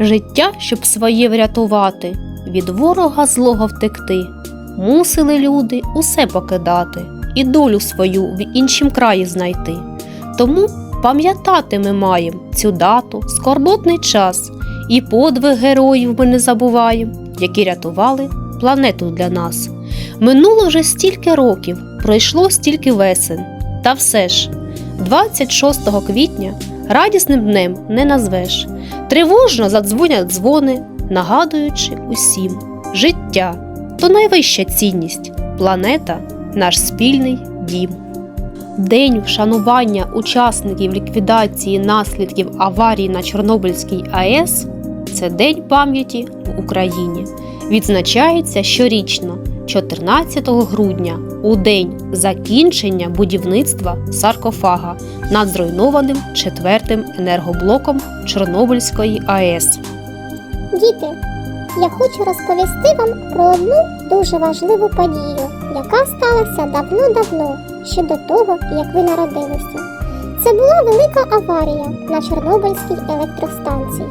Життя, щоб своє врятувати, від ворога злого втекти. Мусили люди усе покидати і долю свою в іншім краї знайти. Тому пам'ятати ми маємо цю дату, скорботний час, і подвиг героїв ми не забуваємо, які рятували планету для нас. Минуло вже стільки років, пройшло стільки весен. Та все ж, 26 квітня радісним днем не назвеш. Тривожно задзвонять дзвони, нагадуючи усім життя то найвища цінність, планета наш спільний дім. День вшанування учасників ліквідації наслідків аварії на Чорнобильській АЕС це День пам'яті в Україні. Відзначається щорічно 14 грудня у день закінчення будівництва саркофага над зруйнованим четвертим енергоблоком Чорнобильської АЕС. Діти, я хочу розповісти вам про одну дуже важливу подію, яка сталася давно-давно, ще до того, як ви народилися. Це була велика аварія на Чорнобильській електростанції.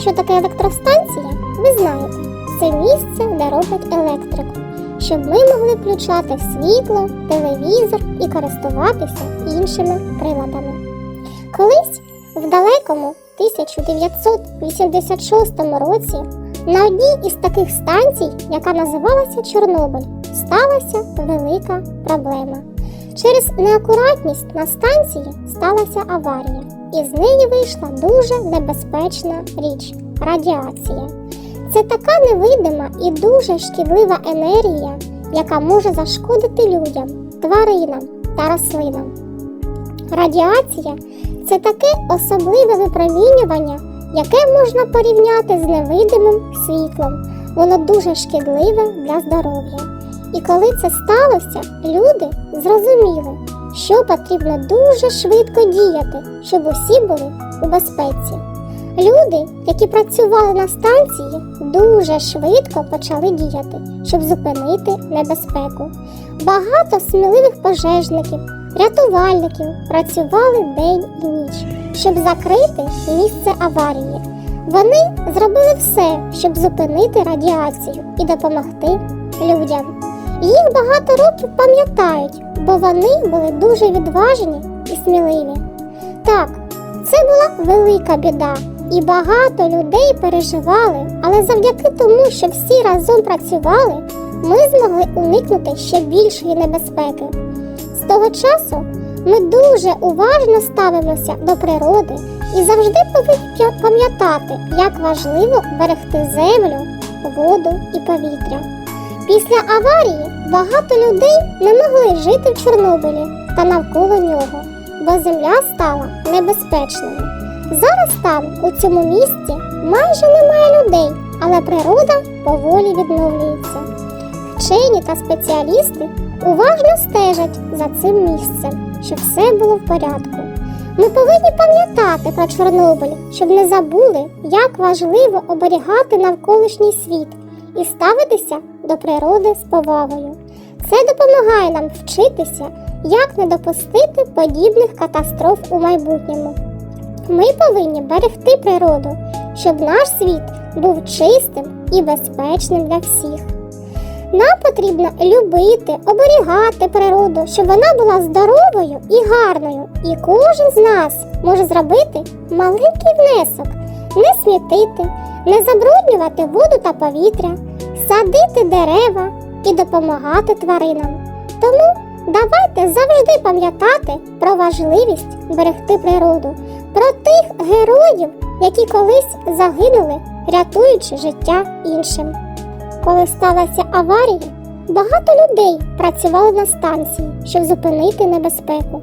Що таке електростанція? Ви знаєте, це місце, де роблять електрику, щоб ми могли включати світло, телевізор і користуватися іншими приладами. Колись в далекому 1986 році на одній із таких станцій, яка називалася Чорнобиль, сталася велика проблема. Через неакуратність на станції сталася аварія, і з неї вийшла дуже небезпечна річ радіація. Це така невидима і дуже шкідлива енергія, яка може зашкодити людям, тваринам та рослинам. Радіація це таке особливе випромінювання, яке можна порівняти з невидимим світлом. Воно дуже шкідливе для здоров'я. І коли це сталося, люди зрозуміли, що потрібно дуже швидко діяти, щоб усі були у безпеці. Люди, які працювали на станції, дуже швидко почали діяти, щоб зупинити небезпеку. Багато сміливих пожежників, рятувальників працювали день і ніч, щоб закрити місце аварії. Вони зробили все, щоб зупинити радіацію і допомогти людям. Їх багато років пам'ятають, бо вони були дуже відважні і сміливі. Так, це була велика біда, і багато людей переживали, але завдяки тому, що всі разом працювали, ми змогли уникнути ще більшої небезпеки. З того часу ми дуже уважно ставимося до природи і завжди повинні пам'ятати, як важливо берегти землю, воду і повітря. Після аварії багато людей не могли жити в Чорнобилі та навколо нього, бо земля стала небезпечною. Зараз там, у цьому місці, майже немає людей, але природа поволі відновлюється. Вчені та спеціалісти уважно стежать за цим місцем, щоб все було в порядку. Ми повинні пам'ятати про Чорнобиль, щоб не забули, як важливо оберігати навколишній світ і ставитися до природи з повагою. Це допомагає нам вчитися, як не допустити подібних катастроф у майбутньому. Ми повинні берегти природу, щоб наш світ був чистим і безпечним для всіх. Нам потрібно любити, оберігати природу, щоб вона була здоровою і гарною. І кожен з нас може зробити маленький внесок, не смітити, не забруднювати воду та повітря, садити дерева і допомагати тваринам. Тому давайте завжди пам'ятати про важливість берегти природу, про тих героїв, які колись загинули, рятуючи життя іншим. Коли сталася аварія, багато людей працювали на станції, щоб зупинити небезпеку.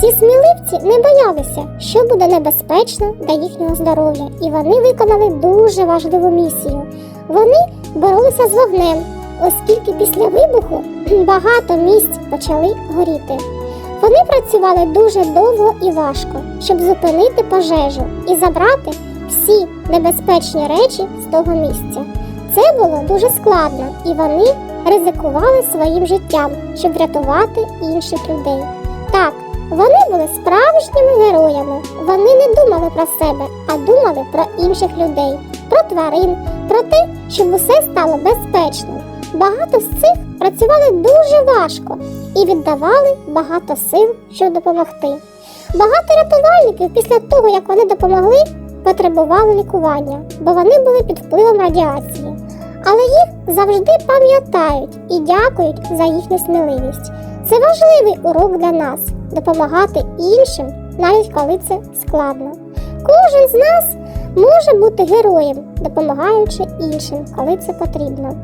Ці сміливці не боялися, що буде небезпечно для їхнього здоров'я, і вони виконали дуже важливу місію. Вони боролися з вогнем, оскільки після вибуху багато місць почали горіти. Вони працювали дуже довго і важко, щоб зупинити пожежу і забрати всі небезпечні речі з того місця. Це було дуже складно, і вони ризикували своїм життям, щоб врятувати інших людей. Так, вони були справжніми героями. Вони не думали про себе, а думали про інших людей, про тварин, про те, щоб усе стало безпечним. Багато з цих працювали дуже важко і віддавали багато сил, щоб допомогти. Багато рятувальників після того, як вони допомогли, потребували лікування, бо вони були під впливом радіації. Але їх завжди пам'ятають і дякують за їхню сміливість. Це важливий урок для нас допомагати іншим, навіть коли це складно. Кожен з нас може бути героєм, допомагаючи іншим, коли це потрібно.